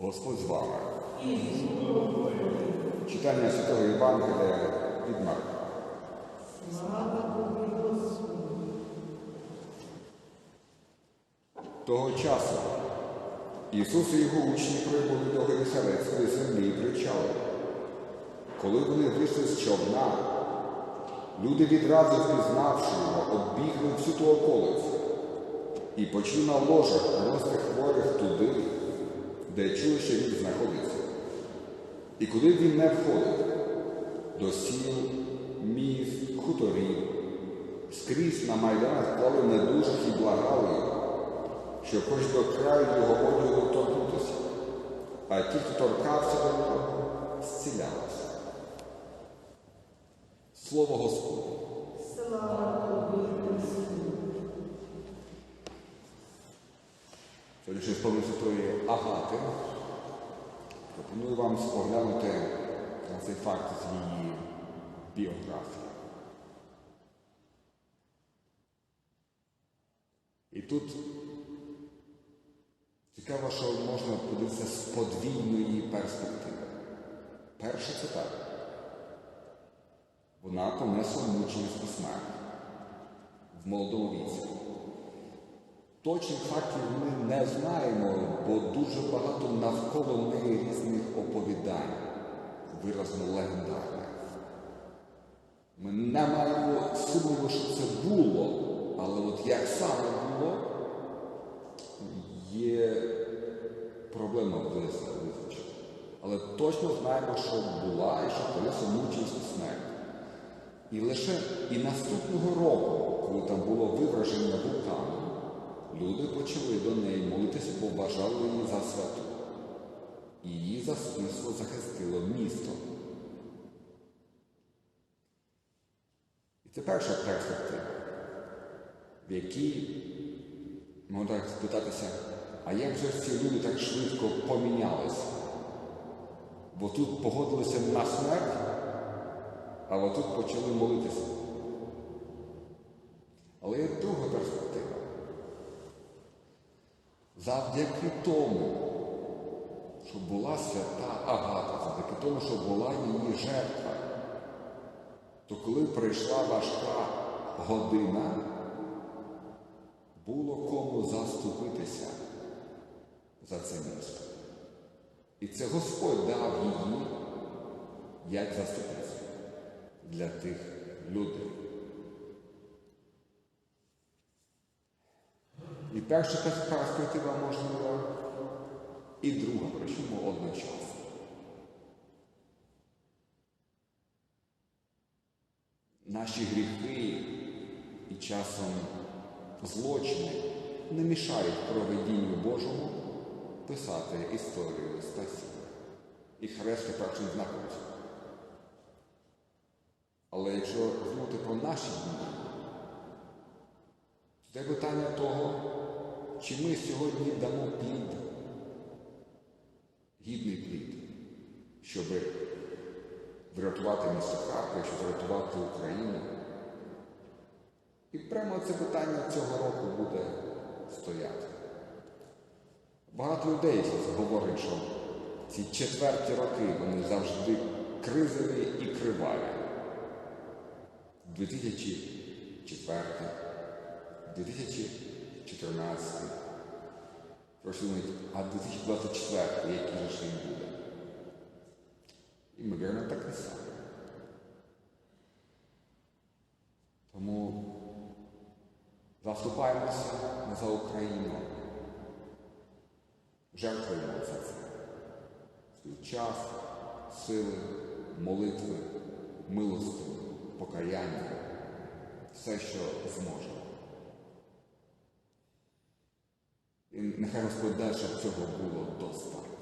Господь з вами. Читання Святого Євангелія від Марка. Того часу Ісус і його учні прибули до Генесарецької землі і причали. Коли вони вийшли з човна, люди відразу впізнавши його, оббігли всю ту околицю і почали на ложах приносити хворих туди, де чули, що він знаходиться. І коли він не входив до сіл, міст, хуторів, скрізь на майданах клали недужих і благали що хоч до краю його одягу торкнутися, а ті, хто торкався до нього, зцілялися. Слово Господне. Сьогоднішній сповнив Святої Агати. Пропоную вам споглянути на цей факт з її біографії. І тут цікаво, що можна подивитися з подвійної перспективи. Перше це так. Вона понесла мученицьку смерть в молодому віці. Точних фактів ми не знаємо, бо дуже багато навколо неї різних оповідань, виразно легендарних. Ми не маємо сумніву, що це було, але от як саме було, є проблема визначити. Але точно знаємо, що була і що понесла мученицьку смерть. І лише і наступного року, коли там було вивраження вулкану, люди почали до неї молитися, бо вважали її за святу. Її заступництво захистило місто. І це перша перспектива, в якій можна спитатися, а як же ці люди так швидко помінялися? Бо тут погодилися на смерть, а отут почали молитися. Але є друга перспектива. Завдяки тому, що була свята Агата, завдяки тому, що була її жертва, то коли прийшла важка година, було кому заступитися за це місто. І це Господь дав її як заступницю для тих людей. І перша перспектива можлива, і друга, причому одночасно. Наші гріхи і часом злочини не мішають проведінню Божому писати історію спасіння. І хрест першим знаком. Але якщо думати про наші дні, це питання того, чи ми сьогодні дамо плід, гідний плід, щоб врятувати місто Харкова, щоб врятувати Україну. І прямо це питання цього року буде стояти. Багато людей говорить, що ці четверті роки вони завжди кризові і криваві. 2004, 2000. 14, просунуть, а 2024, який ж він буде. Імовірно, таке саме. Тому заступаємося за Україну, жертвуємо за це. Свій час, сили, молитви, милості, покаяння, все, що зможемо. Нехай Господь дасть, щоб цього було достатньо.